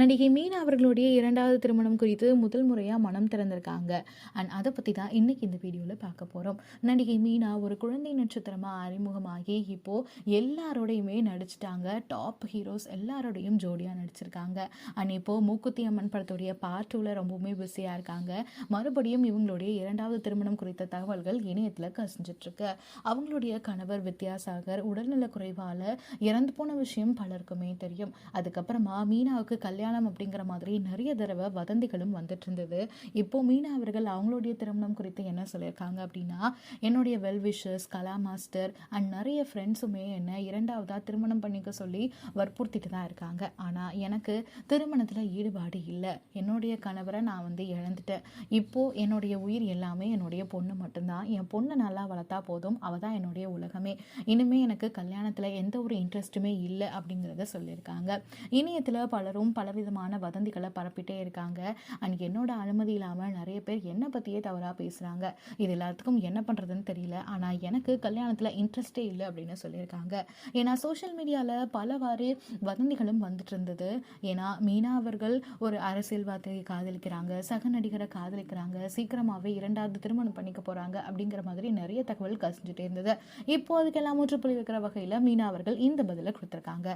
நடிகை மீனா அவர்களுடைய இரண்டாவது திருமணம் குறித்து முதல் முறையாக மனம் திறந்திருக்காங்க. அண்ட் அதை பற்றி தான் இன்னைக்கு இந்த வீடியோவில் பார்க்க போகிறோம் நடிகை மீனா ஒரு குழந்தை நட்சத்திரமாக அறிமுகமாகி இப்போது எல்லாரோடையுமே நடிச்சிட்டாங்க. டாப் ஹீரோஸ் எல்லாரோடையும் ஜோடியாக நடிச்சிருக்காங்க. அண்ட் இப்போது மூக்குத்தி அம்மன் படத்துடைய பார்ட் டூவில் ரொம்பவுமே பிஸியாக இருக்காங்க. மறுபடியும் இவங்களுடைய இரண்டாவது திருமணம் குறித்த தகவல்கள் இணையத்தில் கசிஞ்சிட்ருக்கு அவங்களுடைய கணவர் வித்யாசாகர் உடல்நலக் குறைவால் இறந்து போன விஷயம் பலருக்குமே தெரியும். அதுக்கப்புறமா மீனாவுக்கு கல்யாணம் அப்படிங்கிற மாதிரி நிறைய தடவை வதந்திகளும் வந்துட்டு இருந்தது. இப்போ மீனா அவர்கள் அவங்களுடைய திருமணம் குறித்து என்ன சொல்லியிருக்காங்க அப்படின்னா என்னுடைய well wishes Kala master and நிறைய ஃப்ரெண்ட்ஸுமே என்ன இரண்டாவதா திருமணம் பண்ணிக்க சொல்லி வற்புறுத்திட்டு தான் இருக்காங்க. ஆனால் எனக்கு திருமணத்தில் ஈடுபாடு இல்லை. என்னுடைய கணவரை நான் வந்து இழந்துட்டேன். இப்போ என்னுடைய உயிர் எல்லாமே என்னுடைய பொண்ணு மட்டும்தான். என் பொண்ணை நல்லா வளர்த்தா போதும். அவள் தான் என்னுடைய உலகமே. இனிமே எனக்கு கல்யாணத்தில் எந்த ஒரு இன்ட்ரெஸ்ட்டுமே இல்லை அப்படிங்கிறத சொல்லியிருக்காங்க. இணையத்தில் பலரும் பல பலவிதமான வதந்திகளை பரப்பிட்டே இருக்காங்க. அண்ட் என்னோட அனுமதி இல்லாமல் நிறைய பேர் என்னை பற்றியே தவறாக பேசுகிறாங்க இது எல்லாத்துக்கும் என்ன பண்ணுறதுன்னு தெரியல. ஆனால் எனக்கு கல்யாணத்தில் இன்ட்ரெஸ்டே இல்லை அப்படின்னு சொல்லியிருக்காங்க. ஏன்னா சோஷியல் மீடியாவில் பலவாறு வதந்திகளும் வந்துட்டு இருந்தது. ஏன்னா மீனா அவர்கள் ஒரு அரசியல்வாதியை காதலிக்கிறாங்க. சக நடிகரை காதலிக்கிறாங்க. சீக்கிரமாகவே இரண்டாவது திருமணம் பண்ணிக்க போகிறாங்க அப்படிங்கிற மாதிரி நிறைய தகவல் கசிஞ்சுட்டே இருந்தது. இப்போ அதுக்கெல்லாம் முற்றுப்புள்ளி வைக்கிற வகையில் மீனா அவர்கள் இந்த பதிலை கொடுத்துருக்காங்க.